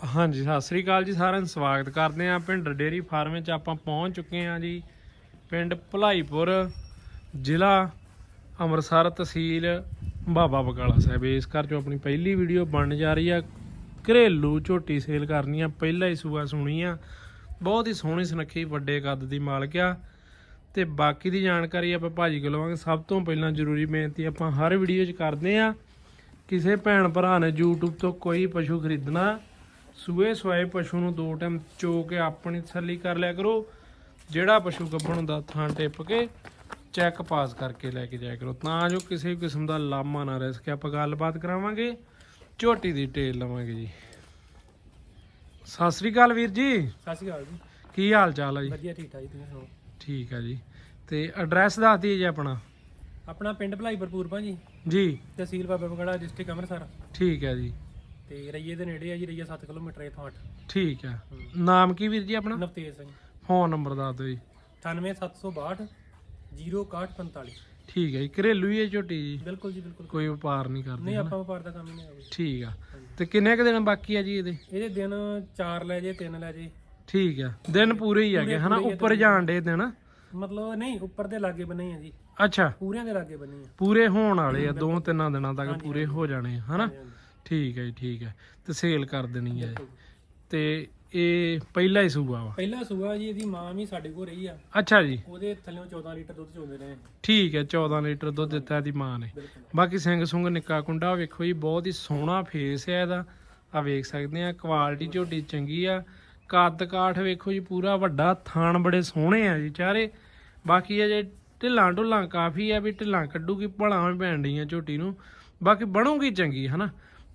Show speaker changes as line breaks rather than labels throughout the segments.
ਹਾਂਜੀ, ਸਤਿ ਸ੍ਰੀ ਅਕਾਲ ਜੀ, ਸਾਰਿਆਂ ਨੂੰ ਸਵਾਗਤ ਕਰਦੇ ਆਂ ਪਿੰਡ ਡੇਰੀ ਫਾਰਮ ਵਿੱਚ ਆਪਾਂ ਪਹੁੰਚ ਚੁੱਕੇ ਆਂ ਜੀ। ਪਿੰਡ ਭਲਾਈਪੁਰ ਜ਼ਿਲ੍ਹਾ ਅੰਮ੍ਰਿਤਸਰ ਤਹਿਸੀਲ ਬਾਬਾ ਬਕਾਲਾ ਸਾਹਿਬ। ਇਸ ਘਰ ਚੋਂ ਆਪਣੀ ਪਹਿਲੀ ਵੀਡੀਓ ਬਣਨ ਜਾ ਰਹੀ ਆ। ਘਰੇਲੂ ਝੋਟੀ ਸੇਲ ਕਰਨੀ ਆ, ਪਹਿਲਾ ਹੀ ਸੂਆ ਸੁਣੀ ਆ ਬਹੁਤ ਹੀ ਸੋਹਣੀ ਸੁਨੱਖੀ ਵੱਡੇ ਕੱਦ ਦੀ ਮਾਲਕ ਆ। ਤੇ ਬਾਕੀ ਦੀ ਜਾਣਕਾਰੀ ਆਪਾਂ ਭਾਜੀ ਕੋਲ ਲਵਾਂਗੇ। ਸਭ ਤੋਂ ਪਹਿਲਾਂ ਜ਼ਰੂਰੀ ਬੇਨਤੀ ਆਪਾਂ ਹਰ ਵੀਡੀਓ 'ਚ ਕਰਦੇ ਆ ਕਿਸੇ ਭੈਣ ਭਰਾ ਨੇ YouTube ਤੋਂ ਕੋਈ ਪਸ਼ੂ ਖਰੀਦਣਾ ਸੂਏ ਸਵਾਏ ਪਸ਼ੂ ਨੂੰ ਦੋ ਟਾਈਮ ਚੋ ਕੇ ਆਪਣੀ ਤਸੱਲੀ ਕਰ ਲਿਆ ਕਰੋ। ਜਿਹੜਾ ਪਸ਼ੂ ਗੱਭਣ ਹੁੰਦਾ ਥਾਂ ਟਿੱਪ ਕੇ ਚੈੱਕ ਪਾਸ ਕਰਕੇ ਲੈ ਕੇ ਜਾਇਆ ਕਰੋ। ਤਾਂ ਜੋ ਕਿਸੇ ਕਿਸਮ ਦਾ ਲਾਮਾ ਨਾ ਰਹਿ ਸਕੇ। ਆਪਾਂ ਗੱਲਬਾਤ ਕਰਾਵਾਂਗੇ। ਝੋਟੀ ਦੀ ਟੇਲ ਲਵਾਂਗੇ ਜੀ। ਸਤਿ ਸ੍ਰੀ ਅਕਾਲ ਵੀਰ ਜੀ।
ਸਤਿ ਸ਼੍ਰੀ ਅਕਾਲ ਜੀ।
ਕੀ ਹਾਲ ਚਾਲ ਹੈ ਜੀ?
ਵਧੀਆ ਠੀਕ ਠਾਕ ਜੀ ਤੁਸੀਂ ਸੁਣਾਓ?
ਠੀਕ ਆ ਜੀ। ਤੇ ਐਡਰੈਸ ਦੱਸ ਦਈਏ ਜੀ ਆਪਣਾ?
ਆਪਣਾ ਪਿੰਡ ਭਲਾਈ ਭਰਪੂਰ ਭਾਜੀ।
ਜੀ।
ਤਹਿਸੀਲ ਬਾਬਾ ਬਗੜਾ ਡਿਸਟ੍ਰਿਕਟ ਅੰਮ੍ਰਿਤਸਰ।
ਠੀਕ ਹੈ ਜੀ।
ਤੇ ਰਈਏ ਦੇ ਨੇੜੇ ਆ ਜੀ ਰਈਆ 7 ਕਿਲੋਮੀਟਰ ਇਥੋਂ 8
ਠੀਕ ਹੈ। ਨਾਮ ਕੀ ਵੀਰ ਜੀ ਆਪਣਾ?
ਨਵਤੇਜ ਸਿੰਘ।
ਫੋਨ ਨੰਬਰ ਦੱਸ ਦਿਓ ਜੀ।
98762 06145
ਠੀਕ ਹੈ ਜੀ ਘਰੇਲੂ ਹੀ ਹੈ ਝੋਟੀ ਜੀ?
ਬਿਲਕੁਲ ਜੀ ਬਿਲਕੁਲ।
ਕੋਈ ਵਪਾਰ ਨਹੀਂ ਕਰਦੇ
ਨਹੀਂ ਆਪਾਂ ਵਪਾਰ ਦਾ ਕੰਮ ਹੀ ਨਹੀਂ ਹੈਗਾ।
ਠੀਕ ਆ। ਤੇ ਕਿੰਨੇ ਕੁ ਦਿਨ ਬਾਕੀ ਆ ਜੀ ਇਹਦੇ?
ਇਹਦੇ ਦਿਨ 4 ਲੈ ਜੇ 3 ਲੈ ਜੇ।
ਠੀਕ ਆ। ਦਿਨ ਪੂਰੇ ਹੀ ਹੈਗੇ ਹਨਾ? ਉੱਪਰ ਜਾਣ ਦੇ ਦਿਨ।
ਮਤਲਬ ਨਹੀਂ ਉੱਪਰ ਦੇ ਲਾਗੇ ਬੰਨੇ ਆ ਜੀ।
ਅੱਛਾ।
ਪੂਰਿਆਂ ਦੇ ਲਾਗੇ ਬੰਨੇ ਆ।
ਪੂਰੇ ਹੋਣ ਵਾਲੇ ਆ ਦੋ ਤਿੰਨਾਂ ਦਿਨਾਂ ਤੱਕ ਪੂਰੇ ਹੋ ਜਾਣੇ ਹਨਾ। ਠੀਕ ਹੈ ਜੀ ਠੀਕ ਹੈ। ਤੇ ਸੇਲ ਕਰ ਦੇਣੀ ਹੈ। ਤੇ ਇਹ ਪਹਿਲਾ ਹੀ ਸੂਆ ਵਾ?
ਪਹਿਲਾ ਸੂਆ ਜੀ ਇਹਦੀ ਮਾਂ ਵੀ ਸਾਡੇ ਕੋਲ ਰਹੀ ਆ।
ਅੱਛਾ ਜੀ।
ਉਹਦੇ ਥੱਲੇੋਂ 14 ਲੀਟਰ ਦੁੱਧ ਚੋਂਦੇ ਰਹੇ
ਠੀਕ ਹੈ 14 ਲੀਟਰ ਦੁੱਧ ਦਿੱਤਾ ਇਹਦੀ ਮਾਂ ਨੇ। ਬਾਕੀ ਸਿੰਘ ਸੁੰਗ ਨਿੱਕਾ ਕੁੰਡਾ ਵੇਖੋ ਜੀ ਬਹੁਤ ਹੀ ਸੋਹਣਾ ਫੇਸ ਹੈ ਇਹਦਾ। ਆ ਵੇਖ ਸਕਦੇ ਆ ਕੁਆਲਿਟੀ ਝੋਟੀ ਚੰਗੀ ਆ। ਕੱਦ ਕਾਠ ਵੇਖੋ ਜੀ ਪੂਰਾ ਵੱਡਾ ਥਾਣ ਬੜੇ ਸੋਹਣੇ ਆ ਜੀ ਚਾਰੇ। ਬਾਕੀ ਅਜੇ ਢਿੱਲਾਂ ਢੁੱਲਾਂ ਕਾਫੀ ਆ ਵੀ ਢਿੱਲਾਂ ਕੱਢੂਗੀ ਭਲਾਂ ਵੀ ਪੈਣ ਡੀਆਂ ਝੋਟੀ ਨੂੰ। ਬਾਕੀ ਬਣੂਗੀ ਚੰਗੀ ਹਨਾ?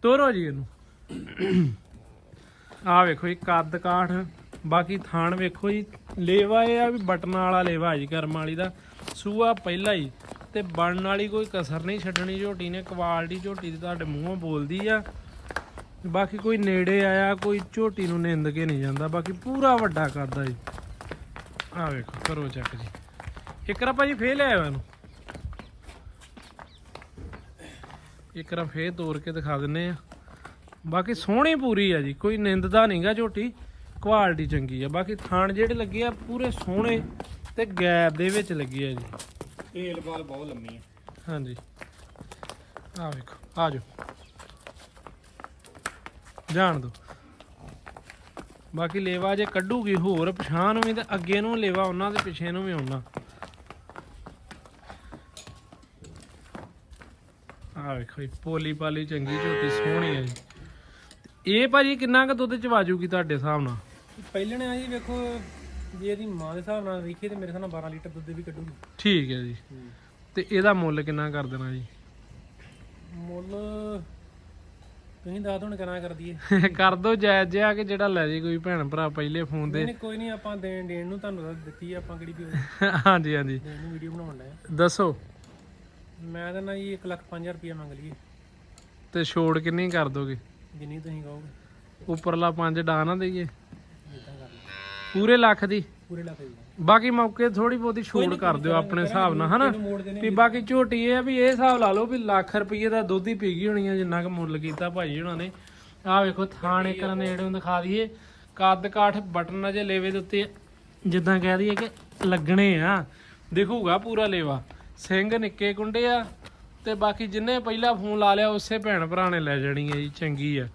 ਤੋਰੋ ਜੀ ਇਹਨੂੰ। ਆ ਵੇਖੋ ਜੀ, ਕੱਦ ਕਾਠ, ਬਾਕੀ ਥਾਣ ਵੇਖੋ ਜੀ, ਲੇਵਾ ਇਹ ਆ ਵੀ ਬਟਨਾਂ ਵਾਲਾ ਲੇਵਾ ਜੀ ਕਰਮ ਵਾਲੀ ਦਾ। ਸੂਆ ਪਹਿਲਾ ਹੀ, ਤੇ ਬਣਨ ਵਾਲੀ ਕੋਈ ਕਸਰ ਨਹੀਂ, ਛੱਡਣੀ ਝੋਟੀ ਨੇ, ਕੁਆਲਿਟੀ ਝੋਟੀ ਦੀ ਤੁਹਾਡੇ ਮੂੰਹੋਂ ਬੋਲਦੀ ਆ। ਬਾਕੀ ਕੋਈ ਨੇੜੇ ਆਇਆ, ਕੋਈ ਝੋਟੀ ਨੂੰ ਨਿੰਦ ਕੇ ਨਹੀਂ ਜਾਂਦਾ, ਬਾਕੀ ਪੂਰਾ ਵੱਡਾ ਕਰਦਾ ਜੀ। ਆ ਵੇਖੋ, ਕਰੋ ਚੱਕ ਜੀ। ਇੱਕ ਰਾ ਭਾਜੀ ਫੇਲ ਆਇਆ ਇਹਨੂੰ। ਇੱਕ ਰਾ ਫੇਰ ਤੋੜ ਕੇ ਦਿਖਾ ਦਿੰਨੇ ਆ। ਬਾਕੀ ਸੋਹਣੀ ਪੂਰੀ ਆ ਜੀ ਕੋਈ ਨਿੰਦਦਾ ਨਹੀਂਗਾ ਝੋਟੀ ਕੁਆਲਿਟੀ ਚੰਗੀ ਆ। ਬਾਕੀ ਥਾਣ ਜਿਹੜੇ ਲੱਗੇ ਆ ਪੂਰੇ ਸੋਹਣੇ ਤੇ ਗੈਪ ਦੇ ਵਿੱਚ ਲੱਗੀ ਆ ਜੀ।
ਏਲ ਬਾਲ ਬਹੁਤ ਲੰਮੀ ਆ।
ਹਾਂਜੀ। ਆ ਵੇਖੋ ਆ ਜਾਓ। ਜਾਣ ਦੋ। ਬਾਕੀ ਲੇਵਾ ਜੇ ਕੱਢੂਗੀ ਹੋਰ ਪਛਾਣ ਵੀ ਤੇ ਅੱਗੇ ਨੂੰ ਲੇਵਾ ਉਹਨਾਂ ਦੇ ਪਿੱਛੇ ਨੂੰ ਵੀ ਆਉਣਾ। ਆ ਵੇਖੋ ਜੀ ਪੋਲੀ ਪਾਲੀ ਚੰਗੀ ਝੋਟੀ ਸੋਹਣੀ ਹੈ ਜੀ। ਇਹ ਭਾਜੀ ਕਿੰਨਾ ਕੁ ਦੁੱਧ ਚਵਾਜੂਗੀ ਤੁਹਾਡੇ ਹਿਸਾਬ ਨਾਲ?
ਪਹਿਲੇ ਨੇ ਆ ਜੀ ਵੇਖੋ ਜੇ ਇਹਦੀ ਮਾਂ ਦੇ ਹਿਸਾਬ ਨਾਲ ਵੇਖੀਏ ਤੇ ਮੇਰੇ ਹਿਸਾਬ ਨਾਲ 12 ਲੀਟਰ ਦੁੱਧ ਵੀ ਕੱਢੂਗੀ।
ਠੀਕ ਹੈ ਜੀ। ਤੇ ਇਹਦਾ ਮੁੱਲ ਕਿੰਨਾ ਕਰ ਦੇਣਾ ਜੀ?
ਮੁੱਲ ਤੁਸੀਂ ਦੱਸ ਹੁਣ ਕਿੰਨਾ ਕਰ ਦਈਏ।
ਕਰ ਦੋ ਜਾਇਜ਼ ਜਿਹਾ ਕਿ ਜਿਹੜਾ ਲੈ ਜੇ ਕੋਈ ਭੈਣ ਭਰਾ ਪਹਿਲੇ ਫੋਨ ਦੇ
ਨਹੀਂ ਕੋਈ ਨਹੀਂ ਆਪਾਂ ਦੇਣ ਦੇਣ ਨੂੰ ਤੁਹਾਨੂੰ ਤਾਂ ਦਿੱਤੀ ਆਪਾਂ ਕਿਹੜੀ ਵੀ
ਹਾਂਜੀ ਹਾਂਜੀ।
ਵੀਡੀਓ ਬਣਾਉਣ ਦਾ
ਦੱਸੋ।
ਮੈਂ ਤਾਂ ਨਾ ਜੀ 1 ਲੱਖ 5000 ਰੁਪਏ ਮੰਗ ਲਈਏ।
ਤੇ ਛੋੜ ਕਿੰਨੀ ਕਰ ਦੋਗੇ?
ਜਿੰਨੀ ਤੁਸੀਂ ਕਹੋਗੇ।
ਉੱਪਰਲਾ ਪੰਜ ਡਾ ਨਾ ਦਈਏ।
ਇਦਾਂ ਕਰ ਲਓ
ਪੂਰੇ ਲੱਖ ਦੀ?
ਪੂਰੇ ਲੱਖ ਦੀ।
ਬਾਕੀ ਮੌਕੇ ਥੋੜੀ ਬਹੁਤੀ ਛੋੜ ਕਰ ਦਿਓ ਆਪਣੇ ਹਿਸਾਬ ਨਾਲ ਹਨਾ? ਵੀ ਬਾਕੀ ਝੋਟੀ ਇਹ ਆ ਵੀ ਇਹ ਹਿਸਾਬ ਲਾ ਲਓ ਵੀ ਲੱਖ ਰੁਪਏ ਦਾ ਦੁੱਧ ਹੀ ਪੀ ਗਈ ਹੋਣੀ ਆ ਜਿੰਨਾ ਕੁ ਮੁੱਲ ਕੀਤਾ ਭਾਜੀ ਉਹਨਾਂ ਨੇ। ਆਹ ਵੇਖੋ ਥਾਣ ਇੱਕ ਨੇੜੇ ਨੂੰ ਦਿਖਾ ਦਈਏ। ਕੱਦ ਕਾਠ ਬਟਨ ਅਜੇ ਲੇਵੇ ਦੇ ਉੱਤੇ ਜਿੱਦਾਂ ਕਹਿ ਦਈਏ ਕਿ ਲੱਗਣੇ ਆ। ਦਿਖੂਗਾ ਪੂਰਾ ਲੇਵਾ। ਸਿੰਘ ਨਿੱਕੇ ਕੁੰਡੇ ਆ ਤੇ ਬਾਕੀ ਜਿੰਨੇ ਪਹਿਲਾਂ ਫੋਨ ਲਾ ਲਿਆ ਉਸੇ ਭੈਣ ਭਰਾ ਨੇ ਲੈ ਜਾਣੀ ਹੈ ਜੀ, ਚੰਗੀ ਆ।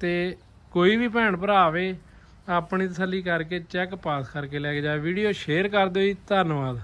ਤੇ ਕੋਈ ਵੀ ਭੈਣ ਭਰਾ ਆਵੇ, ਆਪਣੀ ਤਸੱਲੀ ਕਰਕੇ ਚੈੱਕ ਪਾਸ ਕਰਕੇ ਲੈ ਕੇ ਜਾਵੇ। ਵੀਡੀਓ ਸ਼ੇਅਰ ਕਰ ਦਿਓ ਜੀ, ਧੰਨਵਾਦ।